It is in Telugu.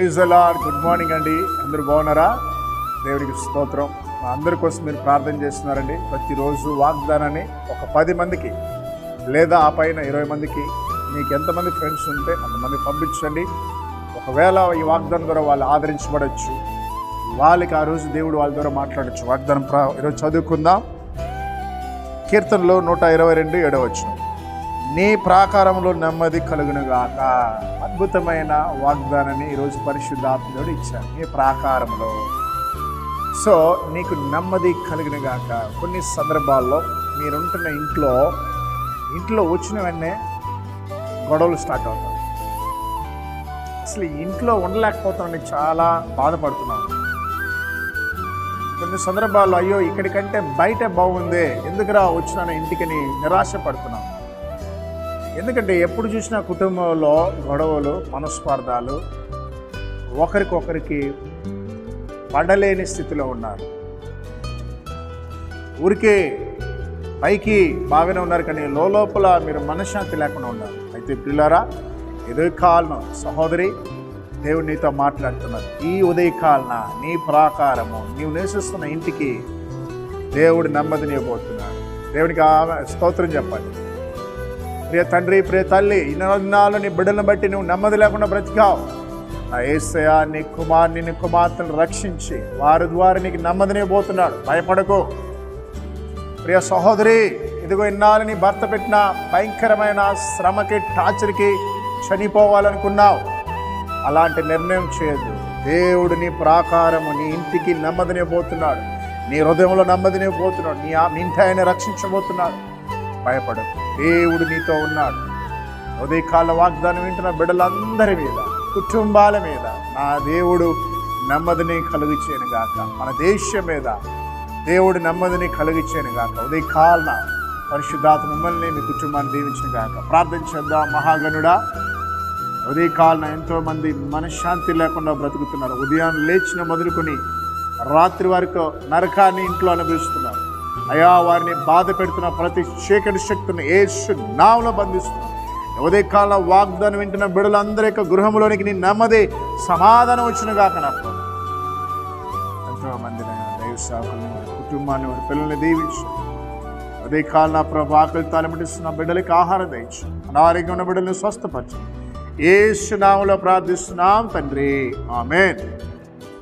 లార్డ్. గుడ్ మార్నింగ్ అండి. అందరూ బాగున్నారా? దేవుడికి స్తోత్రం. మా అందరి కోసం మీరు ప్రార్థన చేస్తున్నారండి. ప్రతిరోజు వాగ్దానాన్ని ఒక పది మందికి లేదా ఆ పైన ఇరవై మందికి మీకు ఎంతమంది ఫ్రెండ్స్ ఉంటే అంతమంది పంపించండి. ఒకవేళ ఈ వాగ్దానం ద్వారా వాళ్ళు ఆదరించబడచ్చు. వాళ్ళకి ఆ రోజు దేవుడు వాళ్ళ ద్వారా మాట్లాడచ్చు. వాగ్దానం ప్రా ఈరోజు చదువుకుందాం. కీర్తనలో నూట ఇరవై రెండు ఏడవచ్చు నీ ప్రాకారంలో నెమ్మది కలుగునుగాక. అద్భుతమైన వాగ్దానాన్ని ఈరోజు పరిశుద్ధాత్ముడు ఇచ్చాను నీ ప్రాకారంలో సో నీకు నెమ్మది కలిగినగాక. కొన్ని సందర్భాల్లో మీరుంటున్న ఇంట్లో ఇంట్లో వచ్చిన వెంటనే గొడవలు స్టార్ట్ అవుతాయి. అసలు ఇంట్లో ఉండలేకపోతామని చాలా బాధపడుతున్నాను. కొన్ని సందర్భాల్లో అయ్యో ఇక్కడికంటే బయట బాగుంది. ఎందుకురా వచ్చిన ఇంటికని నిరాశ పడుతున్నాం ఎందుకంటే ఎప్పుడు చూసినా కుటుంబంలో గొడవలు మనస్పార్థాలు ఒకరికొకరికి పడలేని స్థితిలో ఉన్నారు. ఊరికే పైకి బాగానే ఉన్నారు కానీ లోపల మీరు మనశ్శాంతి లేకుండా ఉన్నారు. అయితే పిల్లరా ఉదయకాలం సహోదరి దేవుడు నీతో మాట్లాడుతున్నారు. ఈ ఉదయకాలన నీ ప్రాకారము నీవు నివసిస్తున్న ఇంటికి దేవుడు నెమ్మదినివ్వబోతున్నాడు. దేవునికి ఆమె స్తోత్రం చెప్పండి ప్రియ తండ్రి ప్రియ తల్లి ఇన్నాళ్ళు నీ బిడ్డలను బట్టి నువ్వు నెమ్మది లేకుండా బ్రతికావు. నా ఏసయ నీ కుమార్ని నీ కుమార్తెను రక్షించి వారి ద్వారా నీకు పోతున్నాడు. భయపడకు. ప్రియ సహోదరి ఇదిగో ఇన్నాళ్ళు నీ భర్త పెట్టిన భయంకరమైన శ్రమకి టార్చర్కి చనిపోవాలనుకున్నావు. అలాంటి నిర్ణయం చేయదు దేవుడు నీ ప్రాకారము నీ ఇంటికి నెమ్మదినివ్వబోతున్నాడు నీ హృదయంలో నెమ్మదినివ్వబోతున్నాడు నీ ఆ- ఇంటి ఆయన రక్షించబోతున్నాడు. భయపడదు దేవుడు నీతో ఉన్నాడు. ఉదయకాల వాగ్దానం వింటున్న బిడ్డలందరి మీద కుటుంబాల మీద నా దేవుడు నెమ్మదిని కలుగుచేను గాక. మన దేశం మీద దేవుడు నెమ్మదిని కలుగుచేను గాక. ఉదయకాలన పరిశుద్ధాత్మ మిమ్మల్ని మీ కుటుంబాన్ని దీవించిన గాక. ప్రార్థన చేద్దాం మహాగణుడా. ఉదయకాలన ఎంతోమంది మనశ్శాంతి లేకుండా బ్రతుకుతున్నారు. ఉదయం లేచిన మొదలుకొని రాత్రి వరకు నరకాన్ని ఇంట్లో అనుభవిస్తున్నారు. అయా వారిని బాధ పెడుతున్న ప్రతి చీకటి శక్తిని ఏసు నామలో బంధిస్తున్నారు ఉదయకాల వాగ్దానం వింటున్న బిడలందరి యొక్క గృహంలోనికి నీ నెమ్మది సమాధానం వచ్చిన గాక నాకు ఎంతో దైవ సేవకుల్ని వారి కుటుంబాన్ని వారి పిల్లల్ని దీవించు. అదే కాలం నా ప్రభు ఆకలి తాలిమిటిస్తున్న బిడ్డలకి ఆహారం దయచు. అనారోగ్యం ఉన్న బిడ్డలను స్వస్థపరచు. ఏసునామలో ప్రార్థిస్తున్నాం తండ్రి. ఆమెన్.